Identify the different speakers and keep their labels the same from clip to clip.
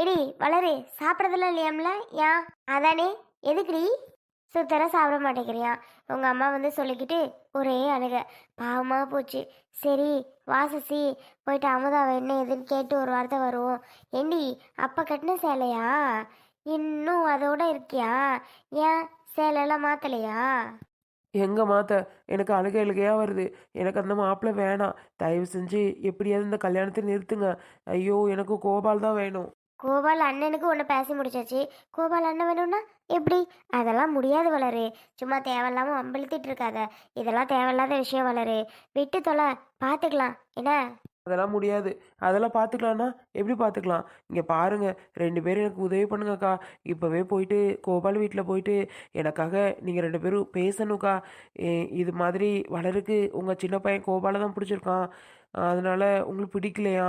Speaker 1: Eddy வளரு. சாப்பிட்றதெல்லாம் இல்லையாம்ல? ஏன் அதானே? எதுக்குடி? சுத்தரம் சாப்பிட மாட்டேங்கிறியா? உங்க அம்மா வந்து சொல்லிக்கிட்டு ஒரே அழுக. பாவமாக போச்சு. சரி வாசசி போயிட்டு அமுதாவை என்ன ஏதுன்னு கேட்டு ஒரு வார்த்தை வருவோம். ஏண்டி அப்போ கட்டின சேலையா? இன்னும் அதோட இருக்கியா? ஏன் சேலையெல்லாம் மாத்தலையா?
Speaker 2: எங்க மாத்த? எனக்கு அழுகை அழுகையா வருது. எனக்கு அந்த மாப்பிள்ளை வேணாம். தயவு செஞ்சு எப்படியாவது இந்த கல்யாணத்தை நிறுத்துங்க. ஐயோ எனக்கு கோபால் தான் வேணும்.
Speaker 1: கோபால் அண்ணனுக்கு ஒன்று பேசி முடிச்சாச்சு. கோபால் அண்ணன் வேணும்னா எப்படி? அதெல்லாம் முடியாது வளரு. சும்மா தேவையில்லாமல் அம்பழுத்திட்டு இருக்காத. இதெல்லாம் தேவையில்லாத விஷயம் வளரு. விட்டு தொலை. பார்த்துக்கலாம் என்ன?
Speaker 2: அதெல்லாம் முடியாது. அதெல்லாம் பார்த்துக்கலாம்னா எப்படி பார்த்துக்கலாம் இங்கே பாருங்க. ரெண்டு பேரும் எனக்கு உதவி பண்ணுங்கக்கா. இப்போவே போயிட்டு கோபால் வீட்டில் போயிட்டு எனக்காக நீங்கள் ரெண்டு பேரும் பேசணுக்கா ஏ- இது மாதிரி வளருக்கு உங்கள் சின்ன பையன் கோபாலை தான் பிடிச்சிருக்கான். அதனால உங்களுக்கு பிடிக்கலையா?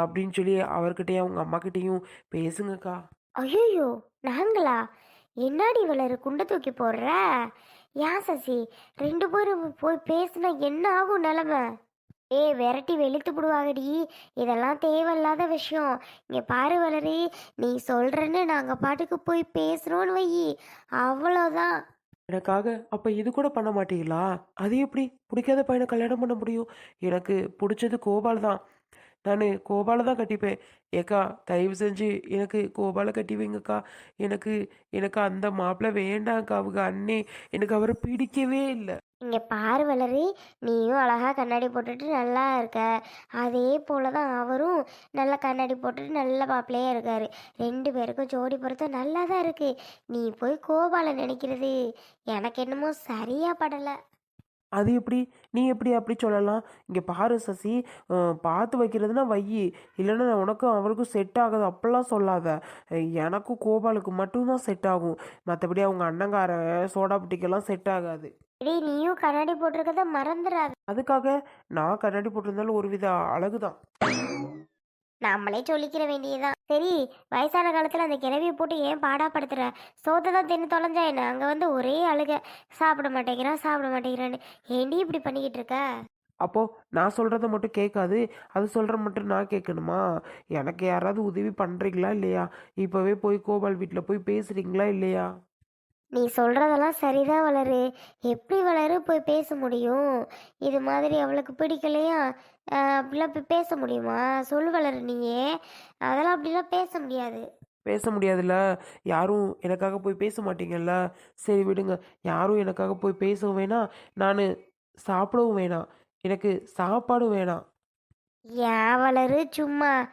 Speaker 2: அப்படின்னு சொல்லி அவர்கிட்டயும் அவங்க அம்மாக்கிட்டேயும் பேசுங்கக்கா.
Speaker 1: ஐயோ நாங்களா? என்னாடி வளரு குண்டை தூக்கி போடுற? ஏன் சசி ரெண்டு பேரும் போய் பேசுனா என்ன ஆகும் நிலமை? ஏய் விரட்டி வெளுத்து விடுவாங்கடி இதெல்லாம் தேவையில்லாத விஷயம். இங்க பாரு வளரி நீ சொல்றேன்னு நாங்க பாட்டுக்கு போய் பேசுறோன்னு வை. அவ்வளோதான்
Speaker 2: எனக்காக அப்போ இது கூட பண்ண மாட்டீங்களா? அது எப்படி? பிடிக்காத பையனை கல்யாணம் பண்ண முடியும். எனக்கு பிடிச்சது கோபால் தான் நான் கோபால தான் கட்டிப்பேன். ஏக்கா தயவு செஞ்சு எனக்கு கோபால கட்டி வைங்கக்கா. எனக்கு எனக்கு அந்த மாப்பிள்ளை வேண்டாம்க்கா. அவங்க அண்ணே எனக்கு அவரை பிடிக்கவே இல்லை.
Speaker 1: இங்க பாரு வளரி நீயும் அழகா கண்ணாடி போட்டுட்டு நல்லா இருக்க. அதே போல் தான் அவரும் நல்ல கண்ணாடி போட்டுட்டு நல்ல மாப்பிள்ளையா இருக்காரு. ரெண்டு பேருக்கும் ஜோடி பொருத்தம் நல்லா தான் இருக்கு. நீ போய் கோபால நினைக்கிறது எனக்கு என்னமோ சரியா படலை.
Speaker 2: அது எப்படி? நீ எப்படி அப்படி சொல்லலாம்? இங்கே பாரு சசி பார்த்து வைக்கிறதுனா வையி இல்லைன்னா நான் உனக்கும் அவருக்கும் செட் ஆகாது. அப்படிலாம் சொல்லாத. எனக்கும் கோபாலுக்கு மட்டும்தான் செட் ஆகும். மற்றபடி அவங்க அண்ணங்காரன் சோடா புட்டிக்கெல்லாம் செட் ஆகாது.
Speaker 1: டேய் நீயும் கண்ணாடி போட்டிருக்கத மறந்துடாத
Speaker 2: அதுக்காக நான் கண்ணாடி போட்டிருந்தாலும் ஒரு வித அழகு தான்
Speaker 1: நம்மளே சொல்லிக்கிற வேண்டியதுதான். சரி வயசான காலத்துல அந்த கிழவியை போட்டு ஏன் பாடாப்படுத்துற சோத்தை தான் தின்னு தொலைஞ்சா என்ன? அங்க வந்து ஒரே அழுக. சாப்பிட மாட்டேங்கிறான் சாப்பிட மாட்டேங்கிறான்னு. ஏண்டி இப்படி பண்ணிக்கிட்டு இருக்க?
Speaker 2: அப்போ நான் சொல்கிறத மட்டும் கேட்காது. அது சொல்கிற மட்டும் நான் கேட்கணுமா? எனக்கு யாராவது உதவி பண்ணுறீங்களா இல்லையா? இப்போவே போய் கோபால் வீட்டில் போய் பேசுகிறீங்களா இல்லையா?
Speaker 1: நீ சொல்றதெல்லாம் சரிதான் வளரு. எப்படி வளரு? போய் பேச முடியும். இது மாதிரி அவளுக்கு பிடிக்கலையா? அப்படிலாம் போய் பேச முடியுமா? சொல்லு வளரு நீயே. அதெல்லாம் அப்படிலாம் பேச முடியாது.
Speaker 2: பேச முடியாதுல்ல? யாரும் எனக்காக போய் பேச மாட்டீங்கல்ல? சரி விடுங்க. யாரும் எனக்காக போய் பேசவும் வேணாம் நான் சாப்பிடவும் வேணாம். எனக்கு சாப்பாடும் வேணாம்.
Speaker 1: ஏன் வளரு சும்மா.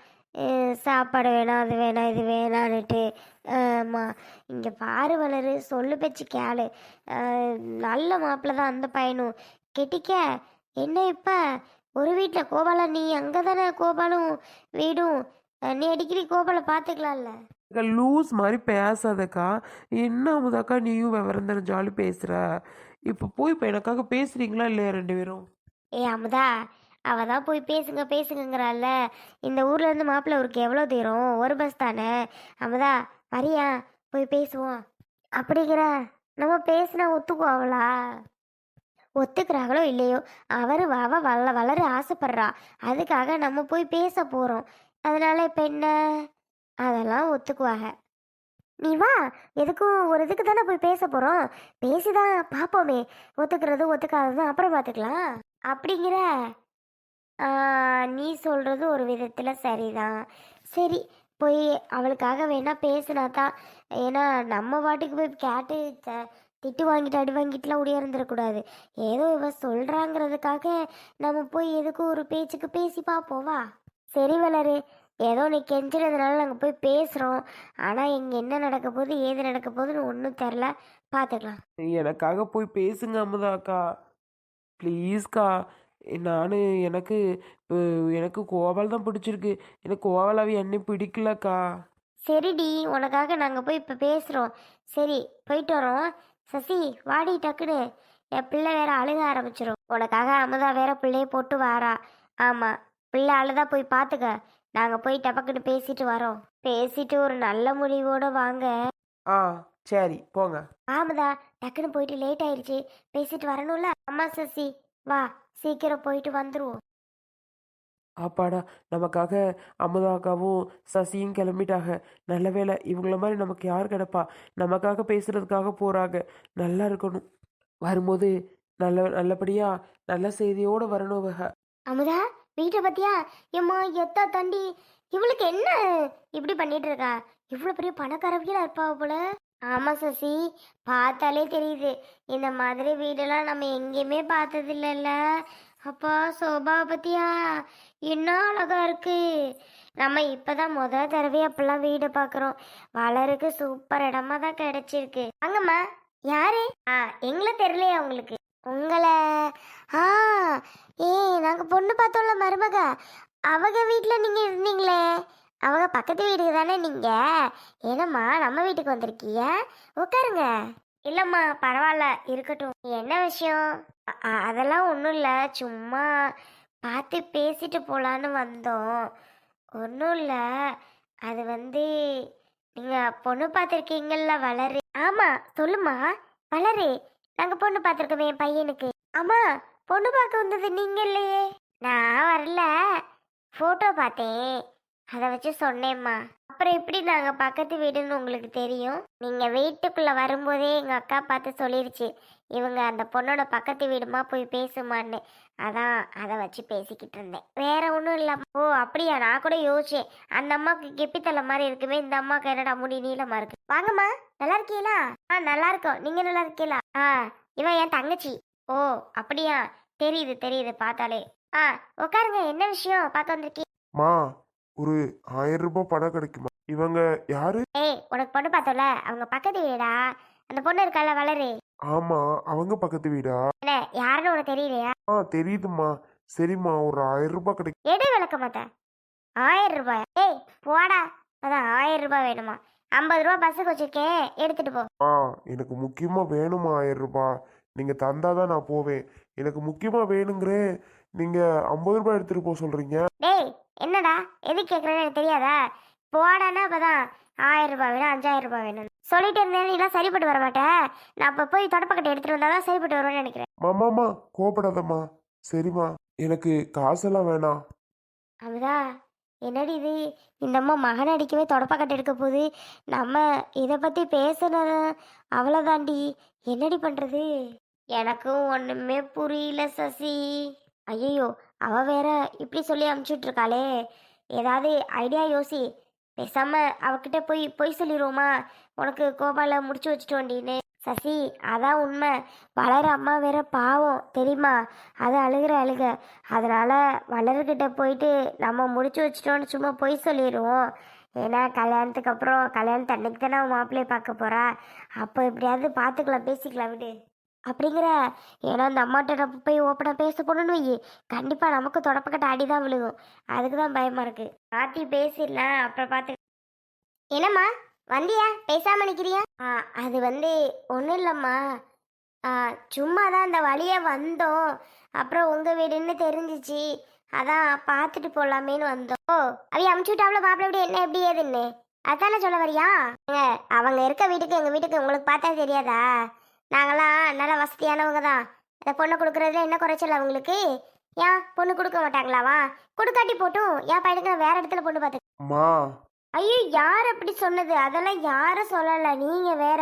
Speaker 1: சாப்பாடு வேணாம் அது வேணாம் இது வேணான்னுட்டு ஆமா இங்கே பாரு வளரு சொல்லு பேச்சு கேளு. நல்ல மாப்பிள்ளை தான் அந்த பையனும் கெட்டிக்க என்ன இப்போ? ஒரு வீட்டில் கோபாலா நீ அங்கே தானே கோபாலும் வீடும்? நீ அடிக்கடி கோபாலை பார்த்துக்கலாம்ல
Speaker 2: லூஸ் மாதிரி பேசாதக்கா. என்ன அமுதாக்கா நீயும் விவரம் தெரிஞ்சாலும் பேசுகிற இப்போ போய் இப்போ எனக்காக பேசுகிறீங்களா இல்லையா ரெண்டு பேரும்?
Speaker 1: ஏ அமுதா அவள் தான் போய் பேசுங்க பேசுங்கங்கிறாள்ல. இந்த ஊர்லேருந்து மாப்பிள்ளை ஊருக்கு எவ்வளோ தூரம்? ஒரு பஸ் தானே? அமுதா வரியா போய் பேசுவோம். அப்படிங்கிற? நம்ம பேசினா ஒத்துக்குவாங்களா ஒத்துக்கிறாங்களோ இல்லையோ அவர் அவ வள வளர ஆசைப்படுறா. அதுக்காக நம்ம போய் பேச போகிறோம் அதனால இப்போ என்ன? அதெல்லாம் ஒத்துக்குவாங்க. நீ வா எதுக்கும் ஒரு இதுக்கு தானே போய் பேச போகிறோம் பேசிதான் பார்ப்போமே ஒத்துக்கிறது ஒத்துக்காததும் அப்புறம் பார்த்துக்கலாம் அப்படிங்கிற? நீ சொல்கிறது ஒரு விதத்தில் சரிதான். சரி போய் அவளுக்காக வேணா பேசினா தான். ஏன்னா நம்ம பாட்டுக்கு போய் கேட்டு திட்டு வாங்கிட்டு அடி வாங்கிட்டுலாம் உடையர்ந்துடக்கூடாது ஏதோ இவ சொல்கிறாங்கிறதுக்காக நம்ம போய் எதுக்கும் ஒரு பேச்சுக்கு பேசி பார்ப்போவா சரி வளரு. ஏதோ நீ கெஞ்சுறதுனால நாங்கள் போய் பேசுகிறோம் ஆனால் இங்கே என்ன நடக்க போகுது ஏது நடக்க போகுதுன்னு ஒன்றும் தெரில. பார்த்துக்கலாம்
Speaker 2: எனக்காக போய் பேசுங்க அமுதாக்கா. ப்ளீஸ்க்கா. நான் எனக்கு எனக்கு கோபால் தான் பிடிச்சிருக்கு. எனக்கு கோபாலாவி என்னை பிடிக்கலக்கா.
Speaker 1: சரிடி உனக்காக நாங்கள் போய் இப்போ பேசுகிறோம் சரி போயிட்டு வரோம். சசி வாடி டக்குன்னு. என் பிள்ளை வேற அழுக ஆரம்பிச்சிரும். உனக்காக அமுதா வேற பிள்ளைய போட்டு வாரா. ஆமாம் பிள்ளை அழுதா போய் பார்த்துக்க நாங்கள் போய் டபக்குன்னு பேசிட்டு வரோம். பேசிட்டு ஒரு நல்ல முடிவோட வாங்க.
Speaker 2: ஆ சரி போங்க.
Speaker 1: ஆமாதா டக்குன்னு போயிட்டு லேட் ஆயிடுச்சு பேசிட்டு வரணும்ல? அம்மா சசி. வா சீக்கிரம் போயிட்டு வந்துருவோம்.
Speaker 2: அப்பாடா நமக்காக அமுதாக்காவும் சசியும் கிளம்பிட்டாங்க. நல்ல வேளை இவங்கள மாதிரி நமக்கு யார் கிடப்பா? நமக்காக பேசுறதுக்காக போறாங்க. நல்லா இருக்கணும். வரும்போது நல்ல நல்லபடியா நல்ல செய்தியோடு வரணும் இவக.
Speaker 1: அமுதா வீட்டை பத்தியா? ஏம்மா எத்தா தண்டி இவளுக்கு என்ன இப்படி பண்ணிட்டு இருக்கா? இவ்வளோ பெரிய பணக்காரவியலா இருப்பா போல ஆமா சசி பார்த்தாலே தெரியுது. இந்த மாதிரி வீடெல்லாம் நம்ம எங்கேயுமே பார்த்ததில்லல்ல. அப்பா சோபா பத்தியா? என்ன அழகா இருக்கு. நம்ம இப்பதான் முத தடவை அப்பெல்லாம் வீடு பார்க்குறோம். வளருக்கு சூப்பர் இடமா தான் கிடைச்சிருக்கு. அங்கம்மா யாரு? ஆ எங்களை தெரியலையா உங்களுக்கு? உங்களை. ஆ ஏய் நாங்க பொண்ணு பார்த்தோம்ல மருமக. அவங்க வீட்டில் நீங்க இருந்தீங்களே. அவங்க பக்கத்து வீட்டுக்கு தானே நீங்க? ஏனம்மா நம்ம வீட்டுக்கு வந்திருக்கீங்க? உட்காருங்க. இல்லம்மா பரவாயில்ல இருக்கட்டும். என்ன விஷயம்? அதெல்லாம் ஒன்றும் இல்லை சும்மா பார்த்து பேசிட்டு போகலான்னு வந்தோம். ஒன்றும் இல்லை. அது வந்து நீங்கள் பொண்ணு பார்த்துருக்கீங்கல்ல வளரு. ஆமாம் சொல்லுமா வளரு. நாங்கள் பொண்ணு பார்த்துருக்கோம் என் பையனுக்கு. ஆமாம் பொண்ணு பார்க்க வந்தது நீங்க இல்லையே? நான் வரல. ஃபோட்டோ பார்த்தேன். அதை வச்சு சொன்னேம்மா. அப்புறம் எப்படி நாங்கள் பக்கத்து வீடுன்னு உங்களுக்கு தெரியும்? நீங்கள் வீட்டுக்குள்ளே வரும்போதே எங்கள் அக்கா பார்த்து சொல்லிருச்சு. இவங்க அந்த பொண்ணோட பக்கத்து வீடுமா போய் பேசுமான்னு. அதான் அதை வச்சு பேசிக்கிட்டு இருந்தேன். வேற ஒன்றும் இல்லை ஓ அப்படியா? நான் கூட யோசிச்சேன். அந்த அம்மாவுக்கு கெப்பித்தலை மாதிரி இருக்குமே. இந்த அம்மாவுக்கு என்னடா முடி நீளமாக இருக்கு? வாங்கம்மா. நல்லா இருக்கீங்களா ஆ நல்லா இருக்கோம். நீங்க நல்லா இருக்கீங்களா? ஆ இவன் என் தங்கச்சி. ஓ அப்படியா? தெரியுது தெரியுது. பார்த்தாலே. ஆ உட்காருங்க. என்ன விஷயம்? பார்க்க வந்திருக்கீங்க
Speaker 3: ஒரு ஆயிரம் ரூபாய் பணம் கிடைக்குமா? இவங்க யாரு?
Speaker 1: ஏய் உனக்கு பொண்ணு பார்த்தோம்ல? அவங்க பக்கத்து வீடா? அந்த பொண்ணு இருக்கால வளரு.
Speaker 3: ஆமா அவங்க பக்கத்து வீடா?
Speaker 1: என்ன யாருன்னு உனக்கு தெரியலையா?
Speaker 3: ஆ தெரியுதுமா சரிம்மா ஒரு ஆயிரம் ரூபாய் கிடைக்கும்
Speaker 1: எடு விளக்க மாட்டேன் ஆயிரம் ரூபாய் ஏய் போடா. அதான் ஆயிரம் ரூபாய் வேணுமா. ஐம்பது ரூபா பஸ்ஸுக்கு வச்சிருக்கேன். எடுத்துட்டு போ.
Speaker 3: ஆ எனக்கு முக்கியமா வேணுமா ஆயிரம் ரூபாய் நீங்க தந்தாதான் நான் போவேன். எனக்கு முக்கியமா வேணுங்கிறேன். நீங்க ஐம்பது ரூபாய் எடுத்துட்டு போக சொல்றீங்க.
Speaker 1: டேய் என்னடா? எது கேட்குறேன்னு எனக்கு தெரியாதா? போடானா அப்பதான் ஆயிரம் ரூபாய் வேணும் அஞ்சாயிரம் ரூபாய் வேணும் சொல்லிட்டு இருந்தேன் நீலாம் சரிப்பட்டு வர மாட்டேன் நான் அப்போ போய் தொடப்பக்கட்டை எடுத்துட்டு வந்தாதான் தான் சரிப்பட்டு வருவேன்னு நினைக்கிறேன்.
Speaker 3: மாமாமா கோபப்படாதம்மா சரிம்மா எனக்கு காசெல்லாம் வேணாம்.
Speaker 1: அமுதா என்னடி இது? இந்த அம்மா மகன் அடிக்கவே தொடப்பக்கட்டை எடுக்க போகுது. நம்ம இதை பற்றி பேசுனது அவ்வளோதாண்டி என்னடி பண்ணுறது எனக்கும் ஒன்றுமே புரியல சசி. ஐயோ அவ வேற இப்படி சொல்லி அமுச்சுட்ருக்காளே. ஏதாவது ஐடியா யோசி. பேசாம அவகிட்ட போய் பொய் சொல்லிடுவோமா உனக்கு கோபால முடிச்சு வச்சுட்டோண்டின்னு சசி அதான் உண்மை. வளர அம்மா வேற பாவம் தெரியுமா? அது அழுகிற அழுக. அதனால வளர்கிட்ட போயிட்டு நம்ம முடிச்சு வச்சிட்டோன்னு சும்மா பொய் சொல்லிடுவோம் ஏன்னா கல்யாணத்துக்கு அப்புறம் கல்யாணத்து அன்னைக்கு தானே மாப்பிள்ளையை மாப்பிள்ளைய பார்க்க போறா. அப்போ எப்படியாவது பார்த்துக்கலாம் பேசிக்கலாம் விடு. அப்படிங்கிற ஏன்னா அந்த அம்மாட்ட நம்ம போய் ஓப்பனாக பேச போனோன்னு வை கண்டிப்பாக நமக்கு தொடப்பக்கட்ட அடி தான் விழுகும். அதுக்கு தான் பயமாக இருக்கு. மாற்றி பேசிடலாம் அப்புறம் பார்த்து என்னம்மா? வந்தியா? பேசாமல் நிற்கிறியா ஆ அது வந்து ஒன்றும் இல்லைம்மா. ஆ சும்மா தான் அந்த வழியே வந்தோம். அப்புறம் உங்கள் வீடுன்னு தெரிஞ்சிச்சு. அதான் பார்த்துட்டு போகலாமேன்னு வந்தோம். ஓ அவைய அமுச்சு விட்டாவில் மாப்பிள்ளை என்ன எப்படி ஏதுன்னு? அதானே சொல்ல வரியா? அவங்க இருக்க வீட்டுக்கு எங்கள் வீட்டுக்கு உங்களுக்கு பார்த்தா தெரியாதா? நாங்களாம் நல்ல வசதியானவங்க தான் இந்த பொண்ணை கொடுக்குறதுல என்ன குறைச்சல் அவங்களுக்கு? ஏன் பொண்ணு கொடுக்க மாட்டாங்களாவா? கொடுக்காட்டி போட்டும் என் பையனுக்கு நான் வேற இடத்துல பொண்ணு பார்த்து ஐயோ யார் அப்படி சொன்னது? அதெல்லாம் யாரும் சொல்லல நீங்க வேற.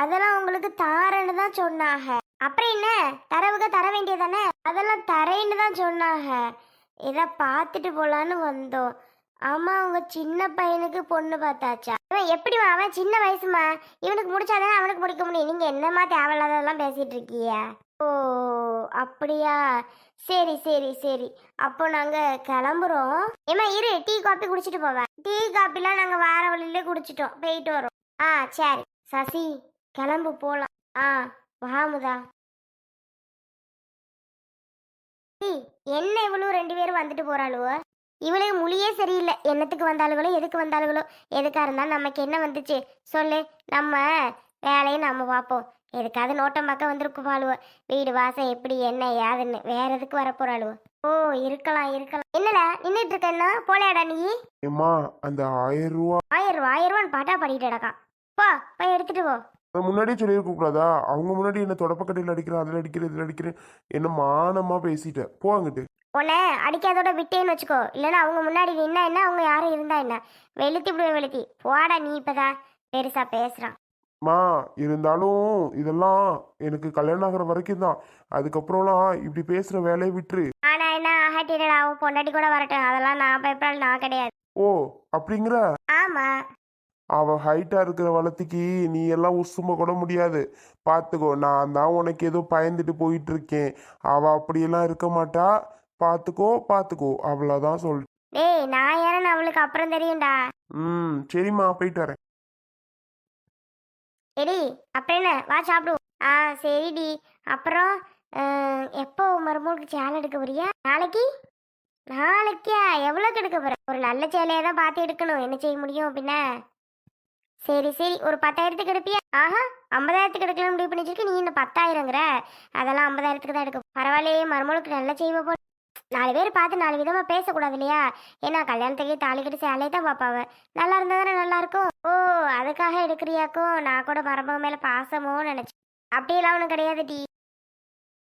Speaker 1: அதெல்லாம் உங்களுக்கு தாரன்னு தான் சொன்னாங்க. அப்புறம் என்ன? தரவுக தர வேண்டியதானே அதெல்லாம் தரேன்னு தான் சொன்னாங்க. இதை பார்த்துட்டு போலான்னு வந்தோம். ஆமா அவங்க சின்ன பையனுக்கு பொண்ணு பார்த்தாச்சா? இவன் எப்படி அவன் சின்ன வயசுமா? இவனுக்கு முடிச்சாதானே அவனுக்கு முடிக்க முடியும். நீங்க என்னமா தேவையில்லாததெல்லாம் பேசிட்டு இருக்கீங்க? ஓ அப்படியா? சரி சரி சரி. அப்போ நாங்க கிளம்புறோம். ஏமா இரு டீ காபி குடிச்சிட்டு போவேன் டீ காப்பிலாம் நாங்க வார வழியிலே குடிச்சிட்டோம். போயிட்டு வரோம். ஆ சரி. சசி கிளம்பு போலாம். ஆ வாமுதா என்ன இவ்வளோ ரெண்டு பேரும் வந்துட்டு போறாளுவோ? இவளுக்கு மொழியே சரியில்லை. என்னத்துக்கு வந்தாளுகளோ எதுக்கு வந்தாளுகளோ எதுக்கா இருந்தாலும் நமக்கு என்ன வந்துச்சு? சொல்லு. நம்ம வேலையை நம்ம பார்ப்போம். எதுக்காவது நோட்டம் பார்க்க வந்திருக்கு பாளுவ வீடு வாசம் எப்படி என்ன ஏதுன்னு வேற எதுக்கு வர போறாளுவ ஓ இருக்கலாம் இருக்கலாம். என்னடா நின்றுட்டு இருக்கேன்னா போலையாடா நீ.
Speaker 3: ஏம்மா அந்த ஆயிரம் ரூபா
Speaker 1: ஆயிரம் ரூபா ஆயிரம் ரூபான்னு பாட்டா பாடிட்டு கிடக்கா போ போய் எடுத்துட்டு போ.
Speaker 3: முன்னாடியே சொல்லியிருக்க கூடாதா? அவங்க முன்னாடி என்ன தொடப்பக்கட்டையில் அடிக்கிறேன் அதில் அடிக்கிறேன் இதில் அடிக்கிறேன். என்ன மானமா பேசிட்டேன். போ அங்கிட்டு.
Speaker 1: உன்னை அடிக்காதோட விட்டேன்னு வச்சுக்கோ. இல்லைன்னா அவங்க முன்னாடி நின்னா என்ன அவங்க யாரும் இருந்தா என்ன? வெளுத்தி விடுவேன் வெளுத்தி. போடா நீ இப்பதான். பெருசா பேசுறான்.
Speaker 3: மா இருந்தாலும் இதெல்லாம் எனக்கு கல்யாணம் ஆகிற வரைக்கும் தான். அதுக்கப்புறம்லாம் இப்படி பேசுகிற வேலையை விட்டுரு.
Speaker 1: ஆனா என்ன ஆகட்டிடா அவன் பொண்டாட்டி கூட வரட்டும். அதெல்லாம் நான் பயப்படாது நான் கிடையாது.
Speaker 3: ஓ அப்படிங்கிற?
Speaker 1: ஆமா.
Speaker 3: அவ ஹைட்டா இருக்கிற வளர்த்திக்கு நீ எல்லாம் உசும்ப கூட முடியாது. பார்த்துக்கோ நான் தான் உனக்கு ஏதோ பயந்துட்டு போயிட்டு இருக்கேன். அவ அப்படியெல்லாம் இருக்க மாட்டா. பார்த்துக்கோ பார்த்துக்கோ அவ்வளோதான் சொல்.
Speaker 1: டேய் நான் யாருன்னு அவளுக்கு அப்புறம் தெரியும்டா.
Speaker 3: ம் சரிம்மா போயிட்டு வரேன்.
Speaker 1: எடி அப்புறம் என்ன? வா சாப்பிடுவோம் ஆ சரிடி. அப்புறம் அஹ், எப்போ மருமகளுக்கு சேலை எடுக்க போறியா? நாளைக்கு? நாளைக்கா? எவ்வளோக்கு எடுக்க போற? ஒரு நல்ல சேலையை தான் பார்த்து எடுக்கணும். என்ன செய்ய முடியும் அப்படின்ன சரி சரி. ஒரு பத்தாயிரத்துக்கு எடுப்பியா? ஆஹா ஐம்பதாயிரத்துக்கு எடுக்கலாம் முடிவு பண்ணி வச்சிருக்க நீ இந்த பத்தாயிரங்கிற அதெல்லாம் ஐம்பதாயிரத்துக்கு தான் எடுக்கும் பரவாயில்லையே மருமகளுக்கு நல்ல செய்வ போ நாலு பேர் பார்த்து நாலு விதமா பேசக்கூடாது இல்லையா ஏன்னா கல்யாணத்துக்கு தாலி கட்டி சேலையை தான் பார்ப்பாவ நல்லா இருந்தால் தானே நல்லா இருக்கும்? ஓ அதுக்காக எடுக்கிறியாக்கும்? நான் கூட மரபு மேலே பாசமோ நினைச்சேன். அப்படியெல்லாம் ஒன்றும் கிடையாது டி.